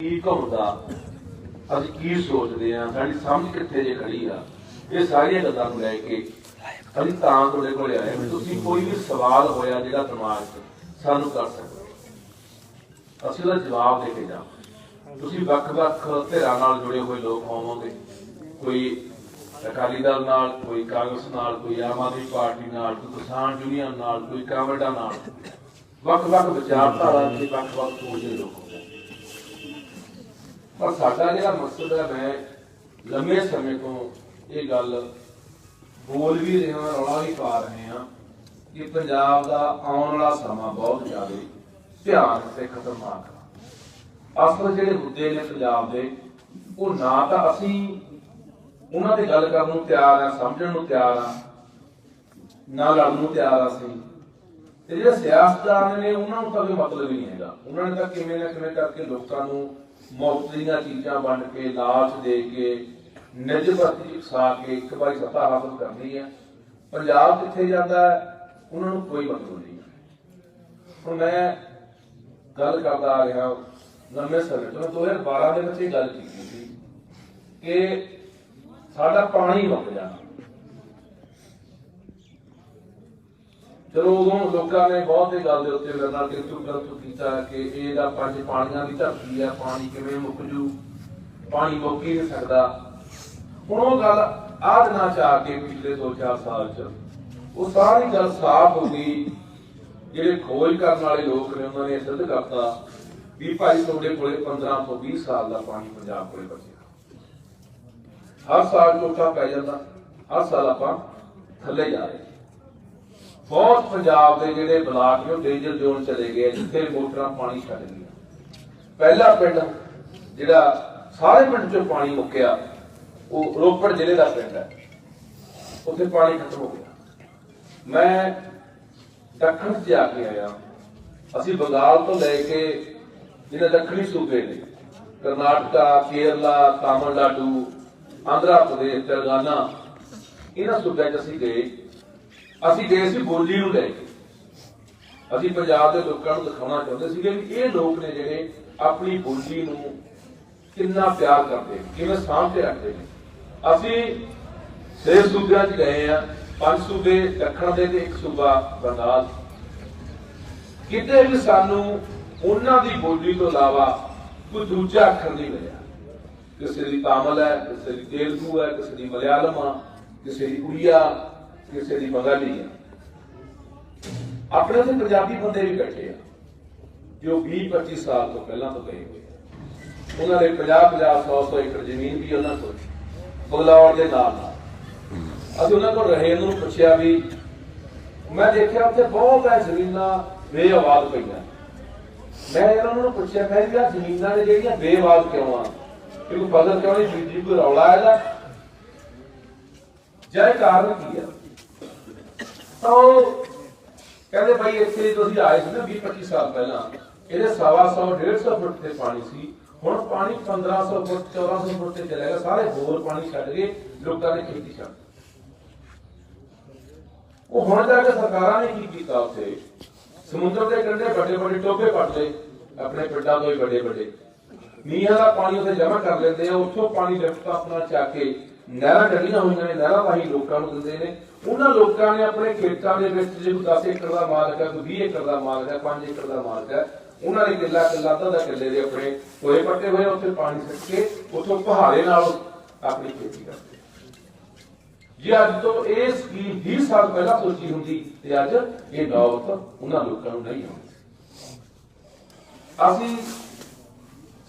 ਕੀ ਘੁੰਮਦਾ? ਅਸੀਂ ਕੀ ਸੋਚਦੇ ਆ ਸਾਡੀ ਸਮਝ ਕਿੱਥੇ ਜੇ ਖੜੀ ਆ? ਇਹ ਸਾਰੀਆਂ ਗੱਲਾਂ ਨੂੰ ਲੈ ਕੇ ਅਸੀਂ ਤਾਂ ਤੁਹਾਡੇ ਕੋਲ ਆਏ ਤੁਸੀਂ ਕੋਈ ਵੀ ਸਵਾਲ ਹੋਇਆ ਜਿਹੜਾ ਦਿਮਾਗ 'ਚ ਸਾਨੂੰ ਕਰ ਸਕਦੇ ਅਸੀਂ ਉਹਦਾ ਜਵਾਬ ਦੇ ਕੇ ਜਾ ਤੁਸੀਂ ਵੱਖ-ਵੱਖ ਧਿਰਾਂ ਨਾਲ ਜੁੜੇ ਹੋਏ ਲੋਕ ਹੋਵੋਗੇ। ਕੋਈ ਅਕਾਲੀ ਦਲ ਨਾਲ, ਕੋਈ ਕਾਂਗਰਸ ਨਾਲ, ਕੋਈ ਆਮ ਆਦਮੀ ਪਾਰਟੀ ਨਾਲ, ਕੋਈ ਕਿਸਾਨ ਯੂਨੀਅਨ ਨਾਲ, ਕੋਈ ਕਾਂਗਰਸਾ ਨਾਲ। ਵੱਖ-ਵੱਖ ਵਿਚਾਰਧਾਰਾ ਦੇ ਵੱਖ-ਵੱਖ ਸੋਚ ਦੇ ਲੋਕ ਪਰ ਸਾਡਾ ਜਿਹੜਾ ਮਕਸਦ ਹੈ, ਮੈਂ ਲੰਮੇ ਸਮੇਂ ਤੋਂ ਇਹ ਗੱਲ ਬੋਲ ਵੀ ਰਹੇ, ਰੌਲਾ ਵੀ ਪਾ ਰਹੇ ਹਾਂ ਕਿ ਪੰਜਾਬ ਦਾ ਆਉਣ ਵਾਲਾ ਸਮਾਂ ਬਹੁਤ ਜ਼ਿਆਦਾ ਭਿਆਨਕ ਤੇ ਖਤਰਨਾਕ ਹੈ ਅਸਲ ਜਿਹੜੇ ਮੁੱਦੇ ਨੇ ਪੰਜਾਬ ਦੇ, ਉਹ ਨਾ ਤਾਂ ਅਸੀਂ ਉਹਨਾਂ ਤੇ ਗੱਲ ਕਰਨ ਨੂੰ ਤਿਆਰ ਆ, ਸਮਝਣ ਨੂੰ ਤਿਆਰ ਆ, ਨਾ ਲੜਨ ਨੂੰ ਤਿਆਰ ਆ ਅਸੀਂ। ਤੇ ਜਿਹੜੇ ਸਿਆਸਤਦਾਨ ਨੇ, ਉਹਨਾਂ ਨੂੰ ਤਾਂ ਕੋਈ ਮਤਲਬ ਹੀ ਨਹੀਂ ਹੈਗਾ। ਉਹਨਾਂ ਨੇ ਤਾਂ ਕਿਵੇਂ ਨਾ ਕਿਵੇਂ ਕਰਕੇ ਲੋਕਾਂ ਨੂੰ ਮੁਫਤ ਦੀਆਂ ਚੀਜ਼ਾਂ ਵੰਡ ਕੇ, ਲਾਸ਼ ਦੇ ਕੇ ਨਿਜ ਪ੍ਰਤੀ ਕੇ ਇੱਕ ਵਾਰੀ ਸੱਤਾ ਹਾਸਲ ਕਰਨੀ ਹੈ ਪੰਜਾਬ ਕਿੱਥੇ ਜਾਂਦਾ, ਉਹਨਾਂ ਨੂੰ ਕੋਈ ਮਤਲਬ ਨਹੀਂ ਹੁਣ ਮੈਂ ਗੱਲ ਕਰਦਾ ਆ ਰਿਹਾ ਲੰਮੇ ਸਮੇਂ ਤੋਂ। 2012 ਦੇ ਵਿੱਚ ਇਹ ਗੱਲ ਕੀਤੀ ਸੀ ਕਿ ਸਾਡਾ ਪਾਣੀ ਮੁੱਕ ਜਾਣਾ। ਚਲੋ ਉਦੋਂ ਲੋਕਾਂ ਨੇ ਬਹੁਤ ਇਹ ਗੱਲ ਦੇ ਉੱਤੇ ਮੇਰੇ ਨਾਲ ਕਿੰਤੂ ਪਰੰਤੂ ਕੀਤਾ ਕਿ ਇਹ ਦਾ ਪੰਜ ਪਾਣੀਆਂ ਦੀ ਧਰਤੀ ਹੈ ਪਾਣੀ ਕਿਵੇਂ ਮੁੱਕ ਜੂ, ਪਾਣੀ ਮੁੱਕ ਹੀ ਨਹੀਂ ਸਕਦਾ। ਹੁਣ ਉਹ ਗੱਲ ਆਹ ਦਿਨਾਂ ਚ ਆ ਕੇ ਪਿਛਲੇ 2-4 ਸਾਲ ਚ, ਉਹ ਸਾਰੀ ਗੱਲ ਸਾਫ਼ ਹੋ ਗਈ। ਜਿਹੜੇ ਖੋਜ ਕਰਨ ਵਾਲੇ ਲੋਕ ਨੇ, ਉਹਨਾਂ ਨੇ ਸਿੱਧ ਕਰਤਾ ਵੀ ਭਾਈ ਤੁਹਾਡੇ ਕੋਲੇ 15 ਤੋਂ 20 ਸਾਲ ਦਾ ਪਾਣੀ ਪੰਜਾਬ ਕੋਲੇ ਬਚਿਆ। ਹਰ ਸਾਲ ਟੋਟਾ ਪੈ ਜਾਂਦਾ, ਹਰ ਸਾਲ ਆਪਾਂ ਥੱਲੇ ਜਾ ਰਹੇ ਬਹੁਤ ਪੰਜਾਬ ਦੇ ਜਿਹੜੇ ਬਲਾਕ ਨੇ ਉਹ ਡੇਂਜਰ ਜ਼ੋਨ ਚਲੇ ਗਏ ਜਿੱਥੇ ਮੋਟਰਾਂ ਪਾਣੀ ਛੱਡ ਗਈਆਂ। ਪਹਿਲਾ ਪਿੰਡ ਜਿਹੜਾ ਸਾਰੇ ਪਿੰਡ ਚੋਂ ਪਾਣੀ ਮੁੱਕਿਆ, ਉਹ ਰੋਪੜ ਜ਼ਿਲ੍ਹੇ ਦਾ ਪਿੰਡ ਹੈ। ਉੱਥੇ ਪਾਣੀ ਖਤਮ ਹੋ ਗਿਆ। ਮੈਂ ਦੱਖਣ 'ਚ ਜਾ ਕੇ ਆਇਆ। ਅਸੀਂ ਬੰਗਾਲ ਤੋਂ ਲੈ ਕੇ ਜਿਹੜੇ ਦੱਖਣੀ ਸੂਬੇ ਨੇ, ਕਰਨਾਟਕਾ, ਕੇਰਲਾ, ਤਾਮਿਲਨਾਡੂ, ਆਂਧਰਾ ਪ੍ਰਦੇਸ਼, ਤੇਲੰਗਾਨਾ, ਇਹਨਾਂ ਸੂਬਿਆਂ 'ਚ ਅਸੀਂ ਗਏ। ਅਸੀਂ ਗਏ ਸੀ ਬੋਲੀ ਨੂੰ ਲੈ ਕੇ, ਅਸੀਂ ਪੰਜਾਬ ਦੇ ਲੋਕਾਂ ਨੂੰ ਦਿਖਾਉਣਾ ਚਾਹੁੰਦੇ ਸੀਗੇ ਵੀ ਇਹ ਲੋਕ ਨੇ ਜਿਹੜੇ ਆਪਣੀ ਬੋਲੀ ਨੂੰ ਕਿੰਨਾ ਪਿਆਰ ਕਰਦੇ ਕਿਵੇਂ ਸਾਂਭ ਕੇ ਰੱਖਦੇ ਨੇ। ਅਸੀਂ ਛੇ ਸੂਬਿਆਂ 'ਚ ਗਏ ਆ ਪੰਜ ਸੂਬੇ ਦੱਖਣ ਦੇ ਤੇ ਇੱਕ ਸੂਬਾ ਬੰਗਾਲ। ਕਿਤੇ ਵੀ ਸਾਨੂੰ ਉਹਨਾਂ ਦੀ ਬੋਲੀ ਤੋਂ ਇਲਾਵਾ ਕੋਈ ਦੂਜਾ ਅੱਖਰ ਨਹੀਂ ਮਿਲਿਆ। ਕਿਸੇ ਦੀ ਤਾਮਿਲ ਹੈ, ਕਿਸੇ ਦੀ ਤੇਲਗੂ ਹੈ, ਕਿਸੇ ਦੀ ਮਲਿਆਲਮ ਆ, ਕਿਸੇ ਦੀ ਉੜੀਆ ਕਿਸੇ ਦੀ ਬੰਗਾਲੀ ਆ। ਆਪਣੇ ਤੇ ਪੰਜਾਬੀ ਬੰਦੇ ਵੀ ਬੈਠੇ ਆ, ਜੋ 20 25 ਸਾਲ ਤੋਂ ਪਹਿਲਾਂ ਤੋਂ ਗਏ ਹੋਏ ਆ। ਉਹਨਾਂ ਦੇ 50 50 100 100 ਏਕੜ ਜ਼ਮੀਨ ਵੀ ਉਹਨਾਂ ਕੋਲ ਬਗਲੌਰ ਦੇ ਨਾਲ ਨਾਲ। ਅਸੀਂ ਉਹਨਾਂ ਕੋਲ ਰਹੇ, ਉਹਨਾਂ ਨੂੰ ਪੁੱਛਿਆ ਵੀ, ਮੈਂ ਦੇਖਿਆ ਉੱਥੇ ਬਹੁਤ ਹੈ ਜ਼ਮੀਨਾਂ ਬੇਆਬਾਦ ਪਈਆਂ। ਮੈਂ ਇਹਨਾਂ ਨੂੰ ਪੁੱਛਿਆ, ਮੈਂ ਵੀ ਆਹ ਜ਼ਮੀਨਾਂ ਨੇ ਜਿਹੜੀਆਂ ਬੇਆਬਾਦ ਕਿਉਂ ਆ? ਕਿ ਫਸਲ ਕਿਉਂ ਨਹੀਂ ਬੀਜੀ, ਕੋਈ ਰੌਲਾ ਇਹਦਾ? ਜੈ ਕਾਰਨ ਕੀ ਆ? ਤਾਂ ਉਹ ਕਹਿੰਦੇ ਭਾਈ ਇੱਥੇ ਤੁਸੀਂ ਆਏ ਸੀ ਨਾ 20 25 ਸਾਲ ਪਹਿਲਾਂ, ਇਹਦੇ ਸਵਾ ਸੌ 150 ਫੁੱਟ ਤੇ ਪਾਣੀ ਸੀ। ਹੁਣ ਪਾਣੀ 1500 ਫੁੱਟ 1400 ਫੁੱਟ ਤੇ ਚਲੇਗਾ ਸਾਰੇ ਹੋਰ ਪਾਣੀ ਛੱਡ ਕੇ ਲੋਕਾਂ ਨੇ ਖੇਤੀ ਛੱਡ ਉਹ ਹੁਣ ਜਾ ਕੇ ਸਰਕਾਰਾਂ ਨੇ ਕੀ ਕੀਤਾ ਉੱਥੇ? ਸਮੁੰਦਰ ਦੇ ਕੰਢੇ ਵੱਡੇ ਵੱਡੇ ਟੋਭੇ ਪੱਟ ਲਏ, ਆਪਣੇ ਪਿੰਡਾਂ ਤੋਂ ਹੀ ਵੱਡੇ ਵੱਡੇ। ਮੀਂਹਾਂ ਦਾ ਪਾਣੀ ਉੱਥੇ ਜਮ੍ਹਾਂ ਕਰ ਲੈਂਦੇ ਆ, ਉੱਥੋਂ ਪਾਣੀ ਲਿਫਟ ਆਪਣਾ ਚੱਕ ਕੇ ਨਹਿਰਾਂ ਕੱਢੀਆਂ ਹੋਈਆਂ ਨੇ, ਨਹਿਰਾਂ ਰਾਹੀਂ ਲੋਕਾਂ ਨੂੰ ਦਿੰਦੇ ਨੇ। ਉਹਨਾਂ ਲੋਕਾਂ ਨੇ ਆਪਣੇ ਖੇਤਾਂ ਦੇ ਵਿੱਚ ਜੇ 10 ਏਕੜ ਦਾ ਮਾਲਕ ਹੈ, ਕੋਈ 20 ਏਕੜ ਦਾ ਮਾਲਕ ਹੈ 5 ਏਕੜ ਦਾ ਮਾਲਕ ਹੈ, ਉਹਨਾਂ ਨੇ ਕਿੱਲਾ ਕਿੱਲਾ, ਅੱਧਾ ਦਾ ਕਿੱਲੇ ਦੇ ਆਪਣੇ ਹੋਏ ਪੱਟੇ ਹੋਏ ਉੱਥੇ ਪਾਣੀ ਸਿੱਟ ਕੇ ਉੱਥੋਂ ਪਹਾੜੇ ਨਾਲ ਆਪਣੀ ਖੇਤੀ ਕਰਦੇ ਜੇ ਅੱਜ ਤੋਂ ਇਹ ਸਕੀਮ 20 ਸਾਲ ਪਹਿਲਾਂ ਸੋਚੀ ਹੁੰਦੀ, ਤੇ ਅੱਜ ਇਹ ਨੌਬਤ ਉਹਨਾਂ ਲੋਕਾਂ ਨੂੰ ਨਹੀਂ ਆਉਂਦੀ। ਅਸੀਂ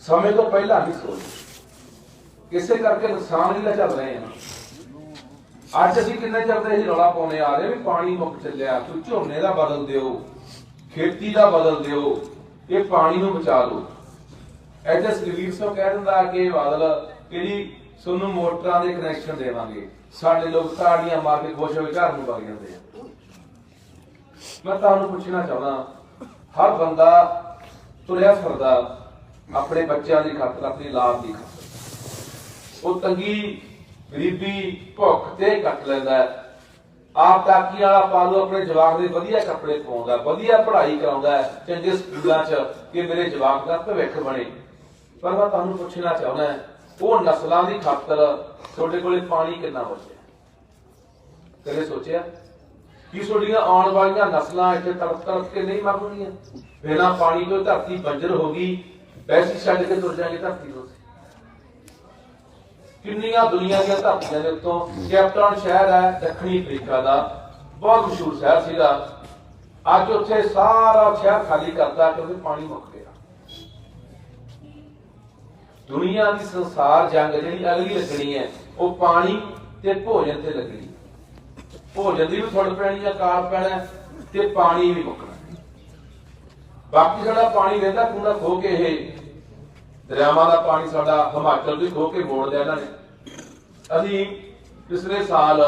ਸਮੇਂ ਤੋਂ ਪਹਿਲਾਂ ਨਹੀਂ ਸੋਚਦੇ। ਇਸੇ ਕਰਕੇ ਨੁਕਸਾਨ ਵੀ ਤਾਂ ਚੱਲ ਰਹੇ ਆ। ਅੱਜ ਅਸੀਂ ਕਿੰਨੇ ਚਿਰ ਤੋਂ ਰੌਲਾ ਪਾਉਣੇ ਆ ਰਹੇ ਵੀ ਪਾਣੀ ਮੁੱਕ ਚੱਲਿਆ, ਤੂੰ ਝੋਨੇ ਦਾ ਬਦਲ ਦਿਓ, ਖੇਤੀ ਦਾ ਬਦਲ ਦਿਓ, ਇਹ ਪਾਣੀ ਨੂੰ ਬਚਾ ਲਓ। ਐਜਸ ਗਲੀਰ ਸੋ ਕਹਿ ਦਿੰਦਾ ਕਿ ਬਾਦਲ ਕਿ ਜੀ ਮੋਟਰਾਂ ਦੇ ਕਨੈਕਸ਼ਨ ਦੇਵਾਂਗੇ। ਸਾਡੇ ਲੋਕ ਤਾੜੀਆਂ ਮਾਰ ਕੇ ਖੁਸ਼ ਹੋ ਕੇ ਘਰ ਨੂੰ ਵਗ ਜਾਂਦੇ ਆ। ਮੈਂ ਤੁਹਾਨੂੰ ਪੁੱਛਣਾ ਚਾਹੁੰਦਾ, ਹਰ ਬੰਦਾ ਤੁਰਿਆ ਫਿਰਦਾ, ਆਪਣੇ ਬੱਚਿਆਂ ਦੀ ਖਾਤਰ, ਆਪਣੀ ਲਾਭ ਦੀ ਖਾਤਰ। ਉਹ ਤੰਗੀ, ਗਰੀਬੀ, ਭੁੱਖ ਤੇ ਕੱਟ ਲੈਂਦਾ ਹੈ। ਆਪ ਤਾਕੀ ਵਾਲਾ ਪਾਲੂ ਆਪਣੇ ਜਵਾਕ ਦੇ ਵਧੀਆ ਕੱਪੜੇ ਪਾਉਂਦਾ, ਵਧੀਆ ਪੜ੍ਹਾਈ ਕਰਾਉਂਦਾ ਚੰਗੇ ਸਕੂਲਾਂ 'ਚ ਕਿ ਮੇਰੇ ਜਵਾਕ ਦਾ ਭਵਿੱਖ ਬਣੇ। ਪਰ ਮੈਂ ਤੁਹਾਨੂੰ ਪੁੱਛਣਾ ਚਾਹੁੰਦਾ ਉਹ ਨਸਲਾਂ ਦੀ ਖਾਤਰ ਤੁਹਾਡੇ ਕੋਲੇ ਪਾਣੀ ਕਿੰਨਾ ਬਚਿਆ? ਕਦੇ ਸੋਚਿਆ? ਕਿ ਤੁਹਾਡੀਆਂ ਆਉਣ ਵਾਲੀਆਂ ਨਸਲਾਂ ਇੱਥੇ ਤੜਪ ਤੜਪ ਕੇ ਨਹੀਂ ਮਰਨਗੀਆਂ? ਬਿਨਾਂ ਪਾਣੀ ਤੋਂ ਧਰਤੀ ਬੰਜਰ ਹੋ ਗਈ ਵੈਸੀ ਛੱਡ ਕੇ ਤੁਰ ਜਾਏਗੀ ਧਰਤੀ ਤੋਂ। ਕਿੰਨੀਆਂ ਦੁਨੀਆ ਦੀਆਂ ਧਰਤੀਆਂ ਦੇ ਉੱਤੋਂ ਕੈਪਟਾਊਨ ਸ਼ਹਿਰ ਹੈ ਦੱਖਣੀ ਅਫਰੀਕਾ ਦਾ, ਬਹੁਤ ਮਸ਼ਹੂਰ ਸ਼ਹਿਰ ਸੀਗਾ। ਅੱਜ ਉੱਥੇ ਸਾਰਾ ਸ਼ਹਿਰ ਖਾਲੀ ਕਰਤਾ ਕਿਉਂਕਿ ਪਾਣੀ ਮੁੱਕ ਗਿਆ। ਦੁਨੀਆ ਦੀ ਸੰਸਾਰ ਜੰਗ ਜਿਹੜੀ ਅਗਲੀ ਲੱਗਣੀ ਹੈ, ਉਹ ਪਾਣੀ ਤੇ ਭੋਜਨ ਤੇ ਲੱਗਣੀ। ਭੋਜਨ ਦੀ ਵੀ ਥੋੜ ਪੈਣੀ ਆ, ਕਾਲ ਪੈਣਾ, ਤੇ ਪਾਣੀ ਵੀ ਮੁੱਕਣਾ। ਬਾਕੀ ਸਾਡਾ ਪਾਣੀ ਰਹਿੰਦਾ ਪੂਰਾ ਖੋ ਕੇ ਇਹ ਦਰਿਆਵਾਂ ਦਾ ਪਾਣੀ ਸਾਡਾ ਹਿਮਾਚਲ ਵੀ ਖੋ ਕੇ ਮੋੜ ਦਿਆ ਇਹਨਾਂ ਨੇ। ਅਸੀਂ ਪਿਛਲੇ ਸਾਲ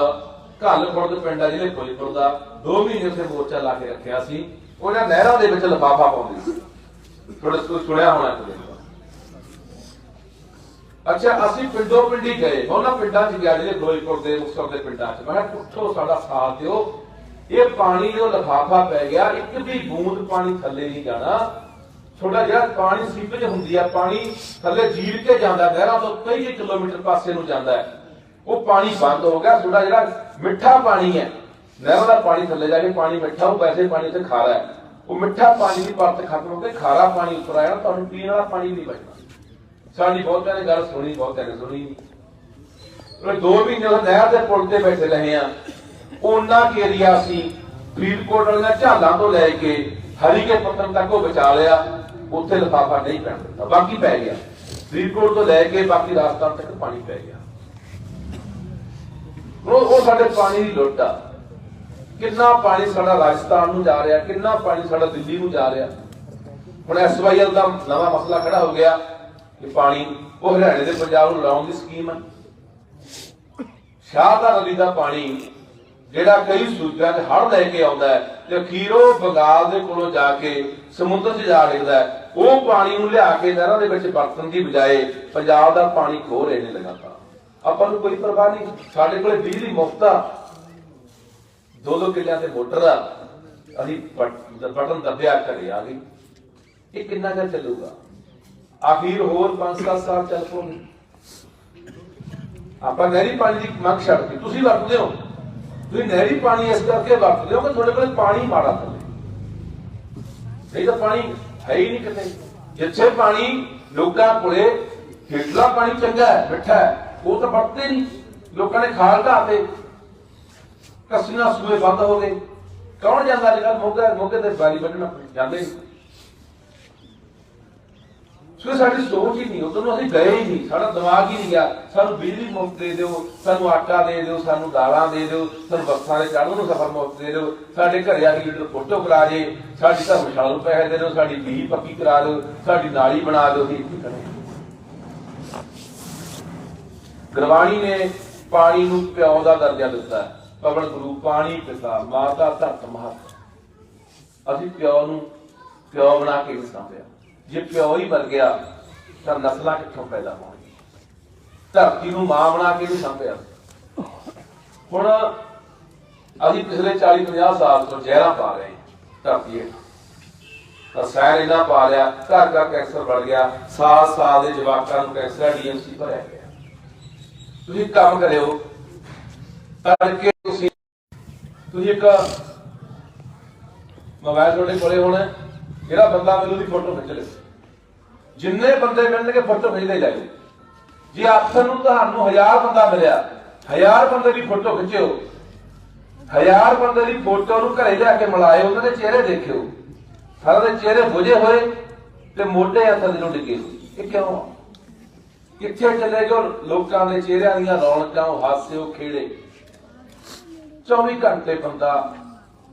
ਘੱਲ ਖੁਰਦ ਪਿੰਡ ਆ ਜ਼ਿਲ੍ਹੇ ਫਿਰੋਜ਼ਪੁਰ ਦਾ 2 ਮਹੀਨੇ ਉੱਥੇ ਮੋਰਚਾ ਲਾ ਕੇ ਰੱਖਿਆ ਸੀ। ਉਹਨਾਂ ਨਹਿਰਾਂ ਦੇ ਵਿੱਚ ਲਫਾਫਾ ਪਾਉਂਦੇ ਸੀ। ਥੋੜਾ ਸੁਣਿਆ ਹੋਣਾ ਕਦੇ ਅੱਛਾ, ਅਸੀਂ ਪਿੰਡੋਂ ਪਿੰਡੀ ਗਏ। ਉਹਨਾਂ ਪਿੰਡਾਂ 'ਚ ਗਿਆ ਜਿਹੜੇ ਫਿਰੋਜ਼ਪੁਰ ਦੇ, ਮੁਕਤਸਰ ਦੇ ਪਿੰਡਾਂ 'ਚ। ਮੈਂ ਕਿਹਾ ਪੁੱਛੋ ਸਾਡਾ ਸਾਥ ਦਿਓ। ਇਹ ਪਾਣੀ ਜੋ ਲਫਾਫਾ ਪੈ ਗਿਆ, ਇੱਕ ਵੀ ਬੂੰਦ ਪਾਣੀ ਥੱਲੇ ਨਹੀਂ ਜਾਣਾ। ਥੋੜਾ ਜਿਹੜਾ ਪਾਣੀ ਸੀਪੇਜ ਹੁੰਦੀ ਆ, ਪਾਣੀ ਥੱਲੇ ਜੀਰ ਕੇ ਜਾਂਦਾ, ਨਹਿਰਾਂ ਤੋਂ ਕਈ ਕਿਲੋਮੀਟਰ ਪਾਸੇ ਨੂੰ ਜਾਂਦਾ ਹੈ। ਉਹ ਪਾਣੀ ਬੰਦ ਹੋ ਗਿਆ ਥੋੜਾ ਜਿਹੜਾ ਮਿੱਠਾ ਪਾਣੀ ਹੈ। ਨਹਿਰਾਂ ਦਾ ਪਾਣੀ ਥੱਲੇ ਜਾ ਕੇ ਪਾਣੀ ਮਿੱਠਾ ਉਹ ਵੈਸੇ ਪਾਣੀ ਤੇ ਖਾਰਾ ਹੈ। ਉਹ ਮਿੱਠਾ ਪਾਣੀ ਦੀ ਪਰਤ ਖਤਮ ਹੋ ਗਈ ਖਾਰਾ ਪਾਣੀ ਉੱਪਰ ਆਇਆ, ਤੁਹਾਨੂੰ ਪੀਣ ਵਾਲਾ ਪਾਣੀ ਨਹੀਂ ਬਚਣਾ ਸਾਡੀ ਬਹੁਤਿਆਂ ਨੇ ਗੱਲ ਸੁਣੀ, ਬਹੁਤਿਆਂ ਨੇ ਸੁਣੀ ਨਹੀਂ। ਦੋ ਮਹੀਨੇ ਉਹ ਨਹਿਰ ਦੇ ਪੁਲ ਤੇ ਬੈਠੇ ਰਹੇ ਆ ਉਹਨਾਂ ਕੇ ਏਰੀਆ ਸੀ? ਫਰੀਦਕੋਟ ਵਾਲੀਆਂ ਝਾਲਾਂ ਤੋਂ ਲੈ ਕੇ ਹਰੀ ਕੇ ਪੱਤਨ ਤੱਕ ਉਹ ਬਚਾ ਲਿਆ। ਉੱਥੇ ਲਫਾਫਾ ਨਹੀਂ ਪੈਣ ਦਿੱਤਾ ਬਾਕੀ ਪੈ ਗਿਆ। ਫਰੀਦਕੋਟ ਤੋਂ ਲੈ ਕੇ ਬਾਕੀ ਰਾਜਸਥਾਨ ਤੱਕ ਪਾਣੀ ਪੈ ਗਿਆ। ਉਹ ਉਹ ਸਾਡੇ ਪਾਣੀ ਦੀ ਲੁੱਟ ਆ। ਕਿੰਨਾ ਪਾਣੀ ਸਾਡਾ ਰਾਜਸਥਾਨ ਨੂੰ ਜਾ ਰਿਹਾ, ਕਿੰਨਾ ਪਾਣੀ ਸਾਡਾ ਦਿੱਲੀ ਨੂੰ ਜਾ ਰਿਹਾ। ਹੁਣ ਐਸਵਾਈਐਲ ਦਾ ਨਵਾਂ ਮਸਲਾ ਖੜਾ ਹੋ ਗਿਆ ਕਿ ਪਾਣੀ ਉਹ ਹਰਿਆਣੇ ਦੇ ਪੰਜਾਬ ਨੂੰ ਲਾਉਣ ਦੀ ਸਕੀਮ ਹੈ ਸ਼ਾਹਦਾ ਨਦੀ ਦਾ ਪਾਣੀ ਜਿਹੜਾ ਕਈ ਸੂਬਿਆਂ 'ਚ ਹੜ ਲੈ ਕੇ ਆਉਂਦਾ ਹੈ ਤੇ ਅਖੀਰ ਉਹ ਬੰਗਾਲ ਦੇ ਕੋਲੋਂ ਜਾ ਕੇ ਸਮੁੰਦਰ 'ਚ ਜਾ ਡਿੱਗਦਾ ਉਹ ਪਾਣੀ ਨੂੰ ਲਿਆ ਕੇ ਨਹਿਰਾਂ ਦੇ ਵਿੱਚ ਵਰਤਣ ਦੀ ਬਜਾਏ ਪੰਜਾਬ ਦਾ ਪਾਣੀ ਖੋ ਰਹੇ ਨੇ ਲਗਾਤਾਰ। ਆਪਾਂ ਨੂੰ ਕੋਈ ਪਰਵਾਹ ਨਹੀਂ। ਸਾਡੇ ਕੋਲੇ ਬਿਜਲੀ ਮੁਫਤ ਆ। ਦੋ ਦੋ ਕਿੱਲਿਆਂ ਤੇ ਮੋਟਰ ਆ। ਅਸੀਂ ਬਟਨ ਦੱਬਿਆ ਘਰੇ ਆ ਗਈ ਇਹ ਕਿੰਨਾ ਚਿਰ ਚੱਲੂਗਾ? ਆਖੀਰ ਹੋਰ 5-7 ਸਾਲ ਚੱਲ ਪਊਗੀ। ਆਪਾਂ ਨਹਿਰੀ ਪਾਣੀ ਦੀ ਮੰਗ ਛੱਡ ਕੇ ਤੁਸੀਂ ਵਰਤਦੇ ਹੋ। ਤੁਸੀਂ ਨਹਿਰੀ ਪਾਣੀ ਇਸ ਕਰਕੇ ਵਰਤਦੇ ਹੋ ਕਿ ਤੁਹਾਡੇ ਕੋਲ ਪਾਣੀ ਮਾੜਾ ਥੱਲੇ ਨਹੀਂ ਤਾਂ ਪਾਣੀ ਹੈ ਹੀ ਨਹੀਂ ਕਿਤੇ। ਜਿੱਥੇ ਪਾਣੀ ਲੋਕਾਂ ਕੋਲੇ, ਹੇਠਲਾ ਪਾਣੀ ਚੰਗਾ ਹੈ, ਮਿੱਠਾ ਹੈ, ਉਹ ਤਾਂ ਵਰਤਦੇ ਨਹੀਂ। ਲੋਕਾਂ ਨੇ ਖਾਲ ਢਾਤੇ। ਕਸੀਆਂ ਸੂਏ ਬੰਦ ਹੋ ਗਏ। ਕੌਣ ਜਾਂਦਾ ਅੱਜ ਕੱਲ ਮੋਗਾ ਮੋਗੇ ਤੇ ਬਾਰੀ ਵੱਢਣਾ? ਜਾਂਦੇ ਨਹੀਂ। ਸੋ ਸਾਡੀ ਸੋਚ ਹੀ ਨਹੀਂ ਉਦੋਂ ਅਸੀਂ ਗਏ ਹੀ ਨਹੀਂ, ਸਾਡਾ ਦਿਮਾਗ ਹੀ ਨਹੀਂ ਗਿਆ। ਸਾਨੂੰ ਬਿਜਲੀ ਮੁਫਤ ਦੇ ਦਿਓ, ਸਾਨੂੰ ਆਟਾ ਦੇ ਦਿਓ, ਸਾਨੂੰ ਦਾਲਾਂ ਦੇ ਦਿਓ, ਸਾਨੂੰ ਬੱਸਾਂ ਦੇ ਚੜ੍ਹਨ ਨੂੰ ਸਫਰ ਮੁਫਤ ਦੇ ਦਿਓ, ਸਾਡੇ ਘਰੇ ਆ ਕੇ ਲੀਡਰ ਫੋਟੋ ਕਰਾ ਜੇ, ਸਾਡੀ ਧਰਮਸ਼ਾਲਾ ਨੂੰ ਪੈਸੇ ਦੇ ਦਿਓ, ਸਾਡੀ ਬੀਹੀ ਪੱਕੀ ਕਰਾ ਦਿਓ, ਸਾਡੀ ਨਾਲੀ ਬਣਾ ਦਿਓ, ਅਸੀਂ ਕੀ ਕਰੇ ਗੁਰਬਾਣੀ ਨੇ ਪਾਣੀ ਨੂੰ ਪਿਓ ਦਾ ਦਰਜਾ ਦਿੱਤਾ ਪਵਨ ਗੁਰੂ, ਪਾਣੀ ਪਿਤਾ, ਮਾਤਾ ਧਰਤ ਮਹਤ। ਅਸੀਂ ਪਿਓ ਨੂੰ ਪਿਓ ਬਣਾ ਕੇ ਨਹੀਂ ਪਿਆ। ਜੇ ਪਿਓ ਹੀ ਮਰ ਗਿਆ, ਤਾਂ ਨਸਲਾਂ ਕਿੱਥੋਂ ਪੈਦਾ ਹੋਣਗੀਆਂ? ਧਰਤੀ ਨੂੰ ਮਾਂ ਬਣਾ ਕੇ ਨਹੀਂ ਸਾਂਭਿਆ। ਹੁਣ ਅਸੀਂ ਪਿਛਲੇ 40 50 ਸਾਲ ਤੋਂ ਜ਼ਹਿਰਾਂ ਪਾ ਰਹੇ ਹਾਂ ਧਰਤੀ ਹੇਠ। ਰਸਾਇਣ ਇਹਨਾਂ ਪਾ ਲਿਆ, ਘਰ ਦਾ ਕੈਂਸਰ ਵੱਧ ਗਿਆ, ਸਾਲ ਸਾਲ ਦੇ ਜਵਾਕਾਂ ਨੂੰ ਕੈਂਸਰ ਡੀਐਮਸੀ ਭਰਿਆ ਗਿਆ। ਤੁਸੀਂ ਕੰਮ ਕਰਿਓ, ਤੜਕੇ ਤੁਸੀਂ ਤੁਸੀਂ ਇੱਕ ਮੋਬਾਈਲ ਤੁਹਾਡੇ ਕੋਲੇ ਹੋਣਾ ਜਿਹੜਾ ਬੰਦਾ ਮੈਨੂੰ ਦੀ ਫੋਟੋ ਖਿੱਚ ਲੇ। ਜਿੰਨੇ ਬੰਦੇ ਮਿਲਣਗੇ ਫੋਟੋ ਖਿੱਚਦੇ ਜਾਓ ਜੇ ਆਪ ਨੂੰ ਤੁਹਾਨੂੰ ਹਜ਼ਾਰ ਬੰਦਾ ਮਿਲਿਆ, ਹਜ਼ਾਰ ਬੰਦੇ ਦੀ ਫੋਟੋ ਖਿੱਚਿਓ। ਹਜ਼ਾਰ ਬੰਦੇ ਦੀ ਫੋਟੋ ਨੂੰ ਘਰੇ ਜਾ ਕੇ ਮਿਲਾਇਓ, ਉਹਨਾਂ ਦੇ ਚਿਹਰੇ ਦੇਖਿਓ। ਸਾਰਿਆਂ ਦੇ ਚਿਹਰੇ ਬੁਝੇ ਹੋਏ ਤੇ ਮੋਢੇ ਹੱਥ ਨੂੰ ਡਿੱਗੇ ਇਹ ਕਿਉਂ ਆ? ਕਿੱਥੇ ਚਲੇ ਗਏ ਲੋਕਾਂ ਦੇ ਚਿਹਰਿਆਂ ਦੀਆਂ ਰੌਣਕਾਂ, ਉਹ ਹਾਸੇ, ਉਹ ਖੇੜੇ? 24 ਘੰਟੇ ਬੰਦਾ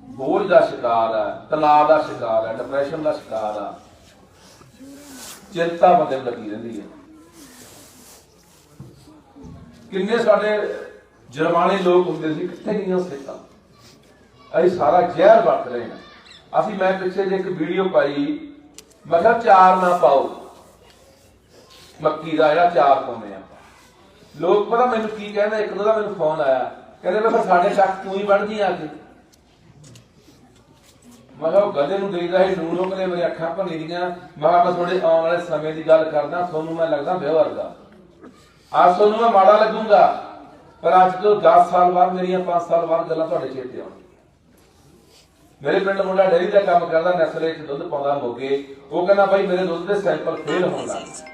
ਬੋਝ ਦਾ ਸ਼ਿਕਾਰ ਆ, ਤਣਾਅ ਦਾ ਸ਼ਿਕਾਰ ਹੈ ਡਿਪਰੈਸ਼ਨ ਦਾ ਸ਼ਿਕਾਰ ਆ। ਚਿੰਤਾ ਬੰਦੇ ਨੂੰ ਲੱਗੀ ਰਹਿੰਦੀ ਹੈ ਕਿੰਨੇ ਸਾਡੇ ਜਰਮਾਨੇ ਲੋਕ ਹੁੰਦੇ ਸੀ, ਕਿੱਥੇ ਗਈਆਂ ਸਿੱਖਾਂ ਅਸੀਂ ਸਾਰਾ ਜ਼ਹਿਰ ਵਰਤ ਰਹੇ ਹਾਂ। ਅਸੀਂ ਮੈਂ ਪਿੱਛੇ ਜੇ ਇੱਕ ਵੀਡੀਓ ਪਾਈ, ਮੈਂ ਕਿਹਾ ਚਾਰ ਨਾ ਪਾਓ। ਮੱਕੀ ਦਾ ਜਿਹੜਾ ਚਾਰ ਪਾਉਂਦੇ ਆ। ਲੋਕ ਪਤਾ ਮੈਨੂੰ ਕੀ ਕਹਿੰਦੇ, ਇੱਕ ਦੋ ਦਾ ਮੈਨੂੰ ਫੋਨ ਆਇਆ। ਕਹਿੰਦੇ ਮੈਂ ਫਿਰ ਸਾਡੇ ਸ਼ੱਕ ਤੂੰ ਹੀ ਵੜ ਜੀ ਆ ਕੇ। ਮੈਂ ਕਿਹਾ ਉਹ ਗਧੇ ਨੂੰ ਦੇਖਦਾ ਸੀ ਨੂਨ ਉਹ ਕਹਿੰਦੇ ਮੇਰੇ ਅੱਖਾਂ ਭੰਨੀ ਦੀਆਂ ਮੈਂ ਕਿਹਾ ਮੈਂ ਤੁਹਾਡੇ ਆਉਣ ਵਾਲੇ ਸਮੇਂ ਦੀ ਗੱਲ ਕਰਦਾ, ਤੁਹਾਨੂੰ ਮੈਂ ਲੱਗਦਾ ਵਿਆਹ ਵਰਗਾ ਅੱਜ ਤੁਹਾਨੂੰ ਮੈਂ ਮਾੜਾ ਲੱਗੂੰਗਾ, ਪਰ ਅੱਜ ਤੋਂ 10 ਸਾਲ ਬਾਅਦ ਮੇਰੀਆਂ 5 ਸਾਲ ਬਾਅਦ ਗੱਲਾਂ ਤੁਹਾਡੇ ਚੇਤੇ ਆਉਣਗੀਆਂ ਮੇਰੇ ਪਿੰਡ ਮੁੰਡਾ ਡੇਰੀ ਦਾ ਕੰਮ ਕਰਦਾ, ਨਸਲੇ 'ਚ ਦੁੱਧ ਪਾਉਂਦਾ ਮੋਗੇ। ਉਹ ਕਹਿੰਦਾ, ਬਾਈ ਮੇਰੇ ਦੁੱਧ ਦੇ ਸੈਂਪਲ ਫੇਲ ਹੋਣ ਲੱਗ ਗਏ।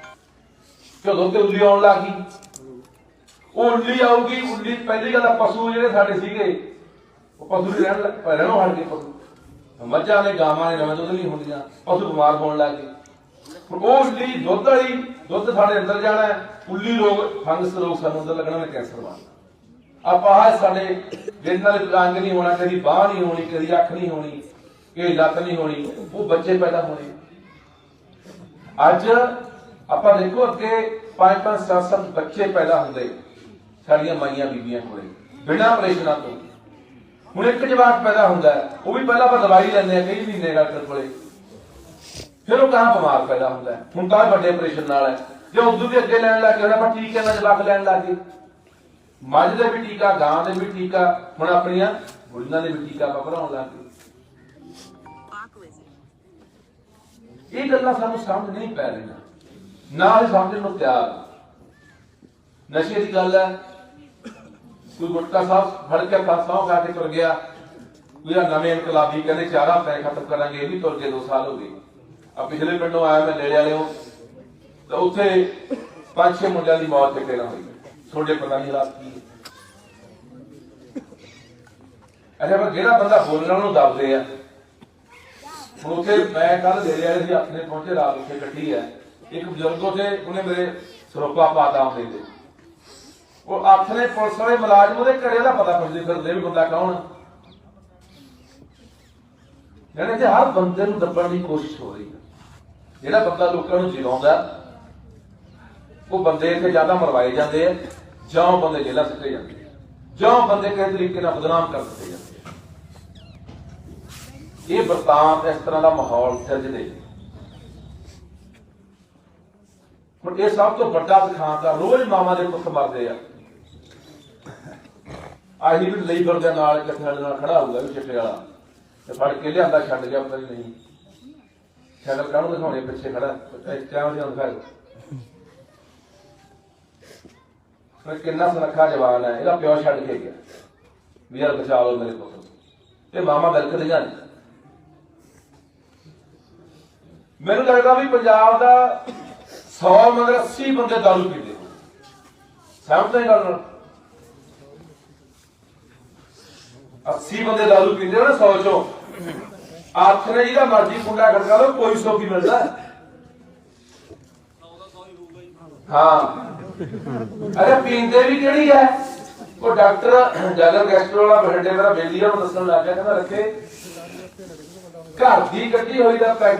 ਕਿਉਂ ਤੇ ਉੱਲੀ ਆਉਣ ਲੱਗ ਗਈ? ਉਹ ਉੱਲੀ ਆਊਗੀ, ਉੱਲੀ ਪਹਿਲੀ ਗੱਲ ਪਸ਼ੂ ਜਿਹੜੇ ਸਾਡੇ ਸੀਗੇ, ਉਹ ਪਸ਼ੂ ਰਹਿਣ ਲੱਗ- ਰਹਿਣੋਂ ਹਟ ਗਏ ਪਸ਼ੂ। ਮੱਝਾਂ ਨੇ ਗਾਵਾਂ ਨੇ ਨਵੇਂ ਦੁੱਧ ਨਹੀਂ ਹੁੰਦੀਆਂ, ਪਸ਼ੂ ਬਿਮਾਰ ਹੋਣ ਲੱਗ ਗਏ। ਉਹ ਉੱਲੀ ਦੁੱਧ ਵਾਲੀ, ਦੁੱਧ ਸਾਡੇ ਅੰਦਰ ਜਾਣਾ ਹੈ ਉੱਲੀ ਰੋਗ, ਫੰਗਸ ਰੋਗ ਸਾਨੂੰ ਅੰਦਰ ਲੱਗਣਾ ਨੇ ਕੈਂਸਰ ਬਣਨਾ ਆਪਾਂ ਆਹ ਸਾਡੇ ਜਿਹਨਾਂ ਨਾਲ ਅੰਗ ਨਹੀਂ ਹੋਣਾ, ਕਦੀ ਬਾਹ ਨਹੀਂ ਹੋਣੀ, ਕਦੀ ਅੱਖ ਨਹੀਂ ਹੋਣੀ, ਕਦੀ ਲੱਤ ਨਹੀਂ ਹੋਣੀ, ਉਹ ਬੱਚੇ ਪੈਦਾ ਹੋਣੇ। ਅੱਜ ਆਪਾਂ ਦੇਖੋ ਅੱਗੇ ਪੰਜ ਪੰਜ, ਸੱਤ ਸੱਤ ਬੱਚੇ ਪੈਦਾ ਹੁੰਦੇ, ਸਾਡੀਆਂ ਮਾਈਆਂ, ਬੀਬੀਆਂ ਕੋਲੇ, ਬਿਨਾਂ ਆਪਰੇਸ਼ਨਾਂ ਤੋਂ। ਹੁਣ ਇੱਕ ਜਵਾਕ ਪੈਦਾ ਹੁੰਦਾ ਉਹ ਵੀ ਪਹਿਲਾਂ ਆਪਾਂ ਦਵਾਈ ਲੈਂਦੇ ਆ ਕਈ ਮਹੀਨੇ ਡਾਕਟਰ ਕੋਲੇ। ਫਿਰ ਉਹ ਕਹਾਂ ਬਿਮਾਰ ਪੈਦਾ ਹੁੰਦਾ ਹੁਣ ਤਾਂ ਵੱਡੇ ਆਪਰੇਸ਼ਨ ਨਾਲ ਹੈ। ਜੇ ਉਦੋਂ ਵੀ ਅੱਗੇ ਲੈਣ ਲੱਗ ਗਏ ਆਪਾਂ ਟੀਕੇ ਨਾਲ ਜਵਾਕ ਲੈਣ ਲੱਗ ਮੱਝ ਦੇ ਵੀ ਟੀਕਾ ਗਾਂ ਦੇ ਵੀ ਟੀਕਾ ਹੁਣ ਆਪਣੀਆਂ ਬੁੜੀਆਂ ਦੇ ਵੀ ਟੀਕਾ ਆਪਾਂ ਭਰਾਉਣ ਲੱਗ ਗਏ। ਇਹ ਗੱਲਾਂ ਸਾਨੂੰ ਸਮਝ ਨਹੀਂ ਪੈ ਰਹੀਆਂ। ਨਾ ਹੀ ਸਮਝਣ ਨੂੰ ਤਿਆਰ। ਨਸ਼ੇ ਦੀ ਗੱਲ ਹੈ ਕੋਈ ਗੁਟਕਾ ਸਾਹਿਬ ਫੜ ਕੇ ਫਸਾਓ ਖਾ ਕੇ ਤੁਰ ਗਿਆ। ਕੋਈ ਨਵੇਂ ਇਨਕਲਾਬੀ ਕਹਿੰਦੇ ਚਾਰਾ ਪੈ ਖਤਮ ਕਰਾਂਗੇ, ਇਹ ਵੀ ਤੁਰ ਕੇ 2 ਸਾਲ ਹੋ ਗਏ। ਆ ਪਿਛਲੇ ਪਿੰਡੋਂ ਆਇਆ ਮੈਂ ਨੇੜੇ ਵਾਲਿਓ, ਤਾਂ ਉੱਥੇ ਪੰਜ ਛੇ ਮੁੰਡਿਆਂ ਦੀ ਮੌਤ ਤੇ ਕਿਹੜਾ ਹੋਈ। ਤੁਹਾਡੇ ਪਤਾ ਨਹੀਂ ਰਾਤ ਕੀ ਅੱਛਾ, ਪਰ ਜਿਹੜਾ ਬੰਦਾ ਬੋਲਣ ਨੂੰ ਦੱਬਦੇ ਆ। ਹੁਣ ਉੱਥੇ ਮੈਂ ਕੱਲ ਨੇੜੇ ਵਾਲੇ ਸੀ ਆਪਣੇ ਪਹੁੰਚੇ ਰਾਤ ਉੱਥੇ ਇਕੱਠੀ ਹੈ। ਇੱਕ ਬਜ਼ੁਰਗ ਉੱਥੇ, ਉਹਨੇ ਮੇਰੇ ਸਰੋਪਾ ਪਾਤਾ ਆਉਂਦੇ ਤੇ। ਉਹ ਅੱਠ ਪੁਲਿਸ ਵਾਲੇ ਮੁਲਾਜ਼ਮ ਉਹਦੇ ਘਰੇ ਦਾ ਪਤਾ ਪੁੱਛਦੇ ਫਿਰਦੇ ਵੀ ਬੰਦਾ ਕੌਣ ਯਾਨੀ ਕਿ ਹਰ ਬੰਦੇ ਨੂੰ ਦੱਬਣ ਦੀ ਕੋਸ਼ਿਸ਼ ਹੋ ਰਹੀ ਹੈ। ਜਿਹੜਾ ਬੰਦਾ ਲੋਕਾਂ ਨੂੰ ਜਿਲਾਉਂਦਾ ਉਹ ਬੰਦੇ ਇੱਥੇ ਜ਼ਿਆਦਾ ਮਰਵਾਏ ਜਾਂਦੇ ਆ, ਜਾਂ ਬੰਦੇ ਜੇਲ੍ਹਾਂ ਸਿੱਟੇ ਜਾਂਦੇ ਜਾਂ ਬੰਦੇ ਕਿਸੇ ਤਰੀਕੇ ਨਾਲ ਬਦਨਾਮ ਕਰ ਦਿੱਤੇ ਜਾਂਦੇ ਇਹ ਵਰਤਾਂਤ ਇਸ ਤਰ੍ਹਾਂ ਦਾ ਮਾਹੌਲ ਸਿਰਜਦੇ ਹੁਣ ਇਹ ਸਭ ਤੋਂ ਵੱਡਾ ਦਿਖਾਂਤ ਆ, ਰੋਜ਼ ਮਾਮਾ ਦੇ ਪੁੱਤ ਮਰਦੇ ਆ। ਆਹੀ ਵੀ ਲਈ ਫਿਰਦੇ ਨਾਲ ਕਿੱਥੇ ਵਾਲੇ ਨਾਲ ਖੜਾ ਹੋਊਗਾ ਵੀ ਚਿੱਟੇ ਵਾਲਾ। ਤੇ ਫੜ ਕੇ ਲਿਆਂਦਾ, ਛੱਡ ਗਿਆ, ਪਤਾ ਨਹੀਂ। ਸ਼ਕਲ ਕਾਹਨੂੰ ਦਿਖਾਉਣੇ ਪਿੱਛੇ ਖੜਾ। ਇਸ ਟਾਈਮ ਜਿਹਾ ਦਿਖਾਓ ਪਰ ਕਿੰਨਾ ਸੁਨੱਖਾ ਜਵਾਨ ਹੈ, ਇਹਦਾ ਪਿਓ ਛੱਡ ਕੇ ਗਿਆ। ਵੀ ਯਾਰ ਬਚਾ ਲਓ ਮੇਰੇ ਪੁੱਤ ਨੂੰ। ਤੇ ਮਾਮਾ ਬਿਲਕੁਲ ਨਹੀਂ ਜਾਣੀ ਮੈਨੂੰ ਲੱਗਦਾ ਵੀ ਪੰਜਾਬ ਦਾ 100 ਮਗਰ 80 ਬੰਦੇ ਦਾਰੂ ਪੀਂਦੇ। ਹੋ ਸਹਿਮਤ ਗੱਲ ਨਾਲ? 80 ਬੰਦੇ ਦਾਰੂ ਪੀਂਦੇ ਹੋ ਨਾ 100 ਚੋਂ। ਅੱਠ ਨੇ ਜਿਹਦਾ ਮਰਜ਼ੀ ਕੁੰਡਾ ਖੜਕਾ ਲਓ, ਕੋਈ ਸੌ ਕੀ ਮਿਲਦਾ? ਹਾਂ। ਅਰੇ ਪੀਂਦੇ ਵੀ ਕਿਹੜੀ ਹੈ? ਉਹ ਡਾਕਟਰ ਜਨਰਲ ਗੈਸਟਰੋ ਵਾਲਾ ਬਠਿੰਡੇ ਮੇਰਾ ਬੇਲੀ ਨੂੰ ਦੱਸਣ ਲੱਗ ਗਿਆ, ਕਹਿੰਦਾ ਰੱਖੇ। ਘਰ ਦੀ ਕੱਢੀ ਹੋਈ ਦਾ ਪੈਗ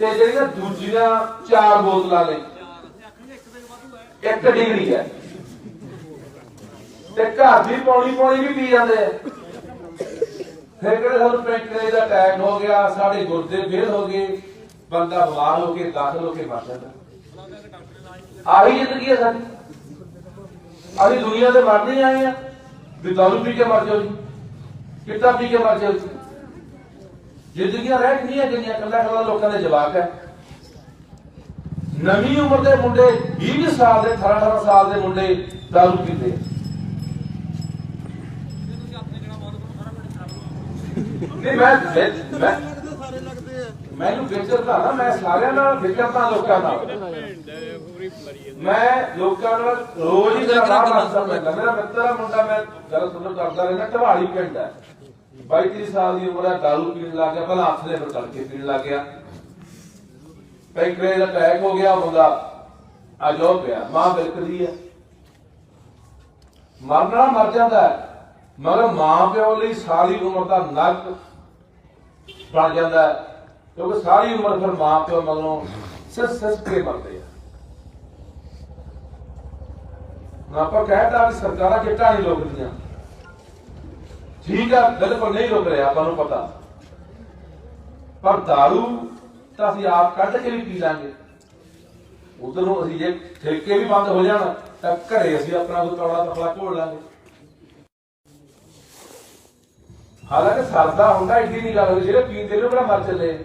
ਤੇ ਜਿਹੜੀਆਂ ਦੂਜੀਆਂ ਚਾਰ ਬੋਤਲਾਂ ਨੇ, ਇੱਕ ਡਿਗਰੀ ਹੈ। ਤੇ ਘਰ ਦੀ ਪੌਣੀ ਪੌਣੀ ਵੀ ਪੀ ਜਾਂਦੇ। ਆ ਫਿਰ ਕਿਹੜੇ ਸਾਨੂੰ ਪੈਂਕਰੇ ਦਾ ਅਟੈਕ ਹੋ ਗਿਆ, ਸਾਡੇ ਗੁਰਦੇ ਫੇਲ ਹੋ ਗਏ। ਬੰਦਾ ਬਿਮਾਰ ਹੋ ਕੇ, ਦਾਖਲ ਹੋ ਕੇ ਮਰ ਜਾਂਦਾ। ਆਹੀ ਜ਼ਿੰਦਗੀ ਹੈ ਸਾਡੀ। ਅਸੀਂ ਦੁਨੀਆ ਤੇ ਮਰਨੇ ਆਏ ਆ। ਵੀ ਦਾਰੂ ਪੀ ਕੇ ਮਰ ਜਾਓ ਜੀ। ਕਿੱਤਾ ਪੀ ਕੇ ਮਰ ਜਾਓ ਜੀ। ਜ਼ਿੰਦਗੀਆਂ ਰਹਿ ਗਈਆਂ ਜਿੰਨੀਆਂ ਕੱਲਾ ਕੱਲਾ ਲੋਕਾਂ ਦੇ ਜਵਾਕ ਹੈ ਨਵੀਂ ਉਮਰ ਦੇ ਮੁੰਡੇ 20 ਸਾਲ ਦੇ 18 18 ਸਾਲ ਦੇ ਮੁੰਡੇ ਦਾਰੂ ਪੀਂਦੇ ਆ। ਨਹੀਂ ਮੈਂ ਮੈਂ- ਮੈਂ ਮੈਨੂੰ ਵਿਚਰਦਾ ਨਾ, ਮੈਂ ਸਾਰਿਆਂ ਨਾਲ ਵਿਚਰਦਾ ਲੋਕਾਂ ਨਾਲ। ਮੈਂ ਲੋਕਾਂ ਨਾਲ ਰੋਜ਼ ਹੀ ਮੇਰਾ ਰਾਹ ਰਸਤਾ ਪੈਂਦਾ ਮੇਰਾ ਮਿੱਤਰ ਆ, ਮੁੰਡਾ ਮੈਂ ਗੱਲ ਸੁਣ ਕਰਦਾ ਰਹਿੰਦਾ, ਢਵਾਲੀ ਪਿੰਡ ਹੈ। 22 30 ਸਾਲ ਦੀ ਉਮਰ ਹੈ, ਦਾਰੂ ਪੀਣ ਲੱਗ ਗਿਆ ਪਹਿਲਾਂ ਹੱਥ ਦੇ ਫਿਰ ਤੜਕੇ ਪੀਣ ਲੱਗ ਗਿਆ। ਪੈਂਕਰੇ ਅਟੈਕ ਹੋ ਗਿਆ ਮੁੰਡਾ ਆ ਜੋ ਪਿਆ, ਮਾਂ ਬਿਲਕੁਲ ਹੈ ਮਰਨਾ ਮਰ ਜਾਂਦਾ ਹੈ, ਮਗਰ ਮਾਂ ਪਿਓ ਲਈ ਸਾਰੀ ਉਮਰ ਦਾ ਨਰਕ ਬਣ ਜਾਂਦਾ ਕਿਉਂਕਿ ਸਾਰੀ ਉਮਰ ਫਿਰ ਮਾਂ ਪਿਓ ਮਗਰੋਂ ਸਿਰ ਸਿਰ ਕੇ ਮਰਦੇ ਆ। ਹੁਣ ਆਪਾਂ ਕਹਿਤਾ ਵੀ ਸਰਕਾਰਾਂ ਚਿੱਟਾ ਨਹੀਂ ਰੋਕਦੀਆਂ ਠੀਕ ਆ, ਬਿਲਕੁਲ ਨਹੀਂ ਰੋਕ ਰਿਹਾ, ਆਪਾਂ ਨੂੰ ਪਤਾ। ਪਰ दारू ਤਾਂ ਅਸੀਂ ਆਪ ਕੱਢ ਕੇ ਵੀ ਪੀ ਲਾਂਗੇ। ਉਧਰ ਨੂੰ ਅਸੀਂ ਜੇ ਠੇਕੇ ਵੀ ਬੰਦ ਹੋ ਜਾਣ, ਤਾਂ ਘਰੇ ਅਸੀਂ ਆਪਣਾ ਕੋਈ ਤੌੜਾ ਤਪਲਾ ਘੋਲ ਲਾਂਗੇ। ਹਾਲਾਂਕਿ ਸਰਦਾ ਹੁੰਦਾ ਏਡੀ ਨਹੀਂ ਗੱਲ ਹੋਈ ਜਿਹੜੇ ਪੀਂਦੇ ਨੇ ਉਹ ਮਰ ਚੱਲੇ?